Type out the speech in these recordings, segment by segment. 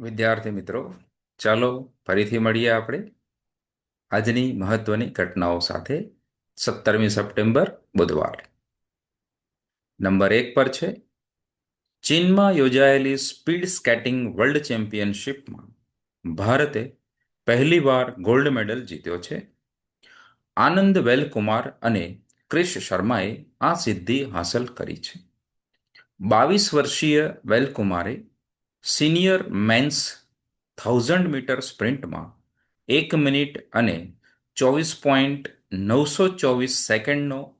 વિદ્યાર્થી મિત્રો, ચાલો ફરીથી મળીએ આપણે આજની મહત્વની ઘટનાઓ સાથે સત્તરમી સપ્ટેમ્બર બુધવાર. નંબર એક પર છે, ચીનમાં યોજાયેલી સ્પીડ સ્કેટિંગ વર્લ્ડ ચેમ્પિયનશિપમાં ભારતે પહેલીવાર ગોલ્ડ મેડલ જીત્યો છે. આનંદ વેલકુમાર અને ક્રિશ શર્માએ આ સિદ્ધિ હાંસલ કરી છે. બાવીસ વર્ષીય વેલકુમારે સિનિયર મેન્સ થાઉઝન્ડ મીટર સ્પ્રિન્ટમાં એક મિનિટ અને ચોવીસ પોઈન્ટ નવસો ચોવીસ સેકન્ડનો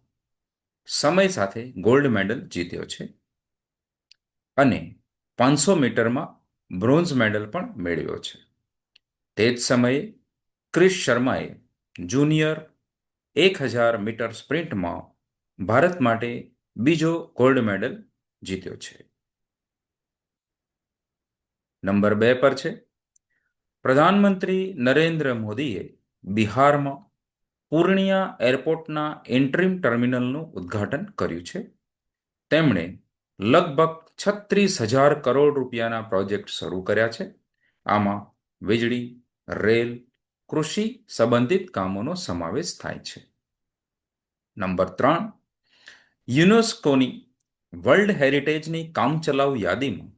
સમય સાથે ગોલ્ડ મેડલ જીત્યો છે. અને પાંચસો મીટરમાં બ્રોન્ઝ મેડલ પણ મેળવ્યો છે. તે જ સમયે ક્રિશ શર્માએ જુનિયર એક હજાર મીટર સ્પ્રિન્ટમાં ભારત માટે બીજો ગોલ્ડ મેડલ જીત્યો છે. નંબર બે પર છે. પ્રધાનમંત્રી નરેન્દ્ર મોદીએ બિહારમાં પૂર્ણિયા એરપોર્ટના એન્ટ્રીમ ટર્મિનલનું ઉદ્ઘાટન કર્યું છે. તેમણે લગભગ છત્રીસ હજાર કરોડ રૂપિયાના પ્રોજેક્ટ શરૂ કર્યા છે. આમાં વીજળી, રેલ, કૃષિ સંબંધિત કામોનો સમાવેશ થાય છે. નંબર ત્રણ, યુનેસ્કોની વર્લ્ડ હેરિટેજની કામચલાઉ યાદીમાં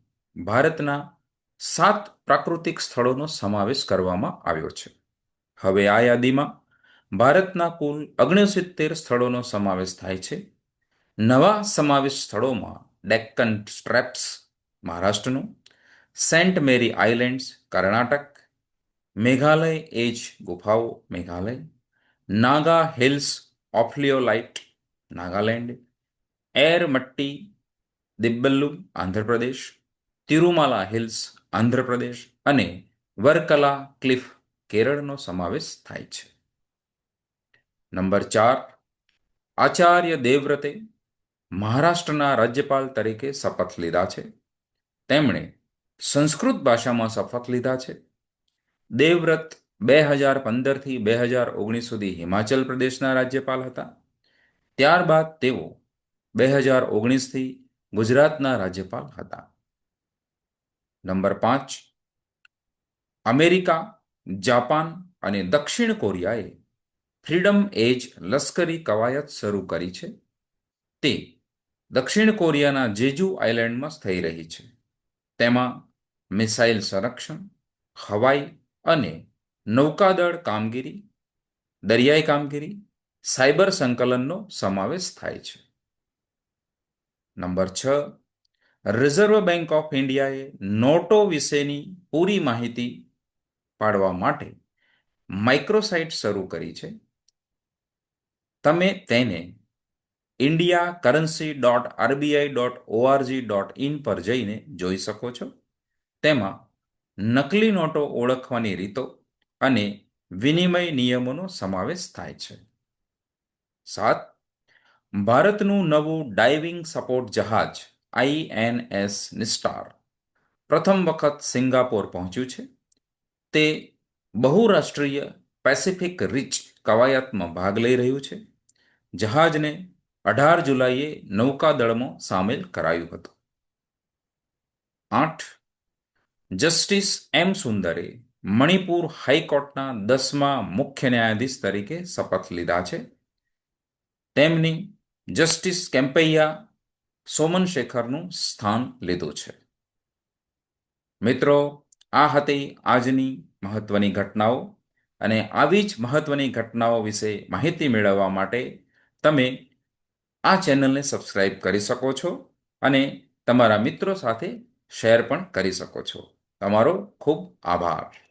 ભારતના સાત પ્રાકૃતિક સ્થળોનો સમાવેશ કરવામાં આવ્યો છે. હવે આ યાદીમાં ભારતના કુલ ઓગણસિત્તેર સ્થળોનો સમાવેશ થાય છે. નવા સમાવેશ સ્થળોમાં Deccan traps મહારાષ્ટ્રનું, Saint Mary islands Karnataka, Meghalaya age ગુફાઓ Meghalaya, Naga hills ophiolite Nagaland Erra Matti Dibbalu Andhra Pradesh, Tirumala hills Andhra Pradesh અને વરકલા ક્લિફ કેરળનો સમાવેશ થાય છે. નંબર ચાર, આચાર્ય દેવવ્રતે મહારાષ્ટ્રના રાજ્યપાલ તરીકે શપથ લીધા છે. તેમણે સંસ્કૃત ભાષામાં શપથ લીધા છે. દેવવ્રત બે હજાર પંદરથી બે હજાર ઓગણીસ સુધી હિમાચલ પ્રદેશના રાજ્યપાલ હતા. ત્યારબાદ તેઓ બે હજાર ઓગણીસથી ગુજરાતના રાજ્યપાલ હતા. નંબર પાંચ, અમેરિકા, જાપાન અને દક્ષિણ કોરિયાએ ફ્રીડમ એજ લશ્કરી કવાયત શરૂ કરી છે. તે દક્ષિણ કોરિયાના જેજુ આઇલેન્ડમાં થઈ રહી છે. તેમાં મિસાઇલ સંરક્ષણ, હવાઈ અને નૌકાદળ કામગીરી, દરિયાઈ કામગીરી, સાયબર સંકલનનો સમાવેશ થાય છે. નંબર છ રિઝર્વ બેંક ઓફ ઇન્ડિયાએ નોટો વિશેની પૂરી માહિતી પાડવા માટે માઇક્રોસાઇટ શરૂ કરી છે. તમે તેને India currency dot RBI dot org dot in પર જઈને જોઈ શકો છો. તેમાં નકલી નોટો ઓળખવાની રીતો અને વિનિમય નિયમોનો સમાવેશ થાય છે. સાત, ભારતનું નવું ડાઇવિંગ સપોર્ટ જહાજ આઈએનએસ નિસ્ટાર પ્રથમ વખત સિંગાપોર પહોંચ્યું છે. તે બહુરાષ્ટ્રીય પેસિફિક રીચ કવાયતમાં ભાગ લઈ રહ્યું છે. જહાજને અઢાર જુલાઈએ નૌકાદળમાં સામેલ કરાયું હતું. આઠ. જસ્ટિસ એમ સુંદરે મણિપુર હાઈકોર્ટના દસમા મુખ્ય ન્યાયાધીશ તરીકે શપથ લીધા છે. તેમની જસ્ટિસ કેમ્પૈયા સોમન શેખરનું સ્થાન લીધું છે. મિત્રો, આ હતી આજની મહત્વની ઘટનાઓ અને આવી જ મહત્વની ઘટનાઓ વિશે માહિતી મેળવવા માટે તમે આ ચેનલને સબસ્ક્રાઇબ કરી શકો છો અને તમારા મિત્રો સાથે શેર પણ કરી શકો છો. તમારો ખૂબ આભાર.